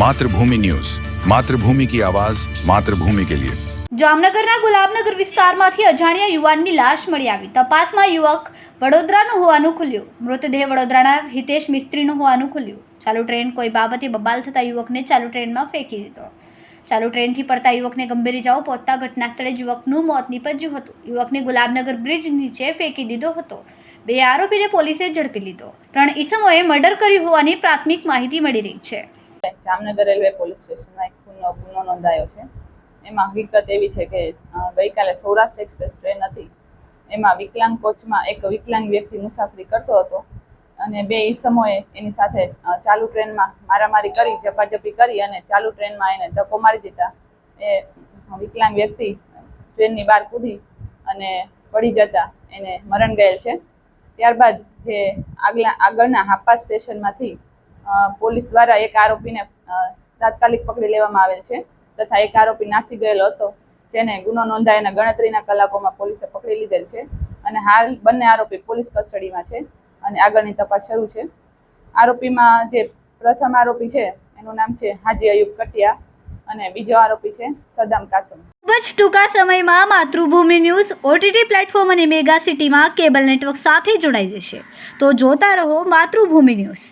Mathrubhumi news. Mathrubhumi કી આવાજ, માતૃભૂમિ કે લિયે. જામનગરના ગુલાબનગર વિસ્તારમાંથી અજાણ્યા યુવાનની લાશ મળી આવી. તપાસમાં યુવક વડોદરાનો હોવાનું ખુલ્યું. મૃતદેહ વડોદરાના હિતેશ મિસ્ત્રીનું હોવાનું ખુલ્યું. ચાલુ ટ્રેન કોઈ બાબતે બબાલ થતા યુવકને ચાલુ ટ્રેનમાં ફેંકી દીધો. ચાલુ ટ્રેનથી પડતા યુવકને ગંભીર ઇજાઓ પહોંચતા ઘટના સ્થળે યુવકનું મોત નીપજ્યું હતું. યુવકને ગુલાબનગર બ્રિજ નીચે ફેંકી દીધો હતો. બે આરોપીને પોલીસે ઝડપી લીધો. ત્રણ ઈસમોએ મર્ડર કર્યું હોવાની પ્રાથમિક માહિતી મળી રહી છે. જામનગર રેલવે પોલીસ સ્ટેશનમાં એક ખૂનનો ગુનો નોંધાયો છે. એમાં હકીકત એવી છે કે ગઈકાલે સૌરાષ્ટ્ર એક્સપ્રેસ ટ્રેન હતી. એમાં વિકલાંગ કોચમાં એક વિકલાંગ વ્યક્તિ મુસાફરી કરતો હતો અને બે ઈસમોએ એની સાથે ચાલુ ટ્રેનમાં મારામારી કરી, ઝપાઝપી કરી અને ચાલુ ટ્રેનમાં એને ધક્કો મારી દીધા. એ વિકલાંગ વ્યક્તિ ટ્રેનની બહાર કૂદી અને પડી જતા એને મરણ ગયેલ છે. ત્યારબાદ જે આગલા, આગળના હાપા સ્ટેશનમાંથી પોલીસ દ્વારા એક આરોપીને તાત્કાલિક પકડી લેવામાં આવેલ છે તથા એક આરોપી નાસી ગયેલો હતો, જેને ગુનો નોંધાયના ગણતરીના કલાકોમાં પોલીસે પકડી લીધેલ છે અને હાલ બંને આરોપી પોલીસ કસ્ટડીમાં છે અને આગળની તપાસ શરૂ છે. આરોપીમાં જે પ્રથમ આરોપી છે, એનું નામ છે હાજી અયુબ કટિયા અને બીજો આરોપી છે સદામ કાસમ. ખૂબ જ ટૂંકા સમયમાં માતૃભૂમિ ન્યૂઝ ઓટીટી પ્લેટફોર્મ અને મેગા સિટીમાં કેબલ નેટવર્ક સાથે જોડાઈ જશે. તો જોતા રહો માતૃભૂમિ ન્યૂઝ.